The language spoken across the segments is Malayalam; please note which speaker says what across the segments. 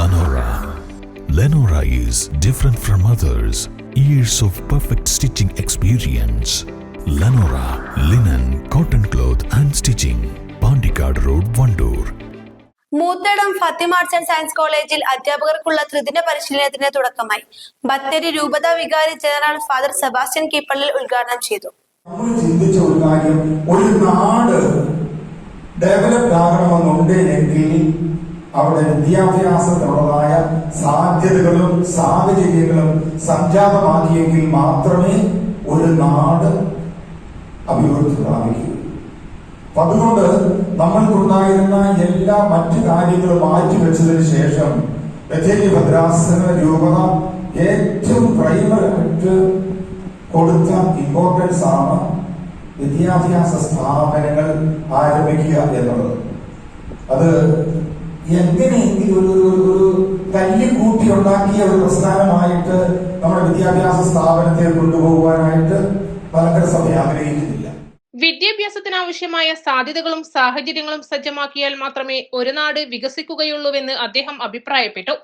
Speaker 1: Lenora. Lenora is different from others. Years of perfect stitching experience. Lenora linen, cotton cloth and stitching. Pandikad Road, Vandoor.
Speaker 2: Moothedam Fathima arts and science കോളേജിൽ അധ്യാപകർക്കുള്ള ത്രിദിന പരിശീലനത്തിന് തുടക്കമായി ബത്തേരി രൂപത വികാരി ജനറൽ ഫാദർ സെബാസ്റ്റ്യൻ കീപ്പള്ളിൽ ഉദ്ഘാടനം ചെയ്തു
Speaker 3: നമ്മൾ ചിന്തിച്ച ഒരു കാര്യം ഒരു നാട് ഡെവലപ്ഡ് ആകണമെന്നുണ്ടെങ്കിൽ അവിടെ വിദ്യാഭ്യാസത്തിനുള്ളതായ സാധ്യതകളും സാഹചര്യങ്ങളും സംജാതമാക്കിയെങ്കിൽ മാത്രമേ ഒരു നാട് അഭിവൃദ്ധി പ്രാപിക്കൂ. അപ്പൊ അതുകൊണ്ട് നമ്മൾക്കുണ്ടായിരുന്ന എല്ലാ മറ്റു കാര്യങ്ങളും മാറ്റിവെച്ചതിന് ശേഷം ബത്തേരി ഭദ്രാസന രൂപത ഏറ്റവും പ്രൈമറായിട്ട് കൊടുത്ത ഇമ്പോർട്ടൻസ് ആണ് വിദ്യാഭ്യാസ സ്ഥാപനങ്ങൾ ആരംഭിക്കുക എന്നുള്ളത്. അത് എങ്ങനെയെങ്കിലും ഒരു ഒരു ഒരു തല്ലിക്കൂട്ടി ഉണ്ടാക്കിയ ഒരു പ്രസ്ഥാനമായിട്ട് നമ്മുടെ വിദ്യാഭ്യാസ സ്ഥാപനത്തെ കൊണ്ടുപോകുവാനായിട്ട് പലക്കര സഭ ആഗ്രഹിക്കുന്നില്ല.
Speaker 4: വിദ്യാഭ്യാസത്തിനാവശ്യമായ സാധ്യതകളും സാഹചര്യങ്ങളും സജ്ജമാക്കിയാൽ മാത്രമേ ഒരു നാട് വികസിക്കുകയുള്ളൂവെന്ന് അദ്ദേഹം അഭിപ്രായപ്പെട്ടു.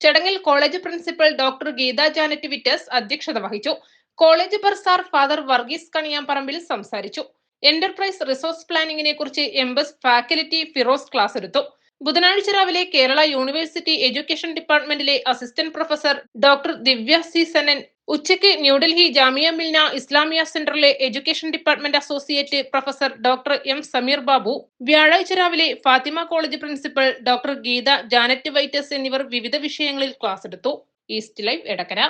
Speaker 4: ചടങ്ങിൽ college principal doctor Geetha Janet Vitus അധ്യക്ഷത വഹിച്ചു. College bursar father Varghese Kaniyamparambil സംസാരിച്ചു. എന്റർപ്രൈസ് റിസോഴ്സ് പ്ലാനിങ്ങിനെ കുറിച്ച് എംബസ് ഫാക്കൽറ്റി ഫിറോസ് ക്ലാസ് എടുത്തു. ബുധനാഴ്ച രാവിലെ Kerala university education ഡിപ്പാർട്ട്മെന്റിലെ assistant professor doctor Divya C Sanan ഉച്ചയ്ക്ക് ന്യൂഡൽഹി ജാമിയ മിൽന ഇസ്ലാമിയ സെന്ററിലെ education department associate professor doctor M Sameer Babu വ്യാഴാഴ്ച രാവിലെ Fathima college principal doctor Geetha Janet Vitus എന്നിവർ വിവിധ വിഷയങ്ങളിൽ ക്ലാസ് എടുത്തു. East Live Edakkara.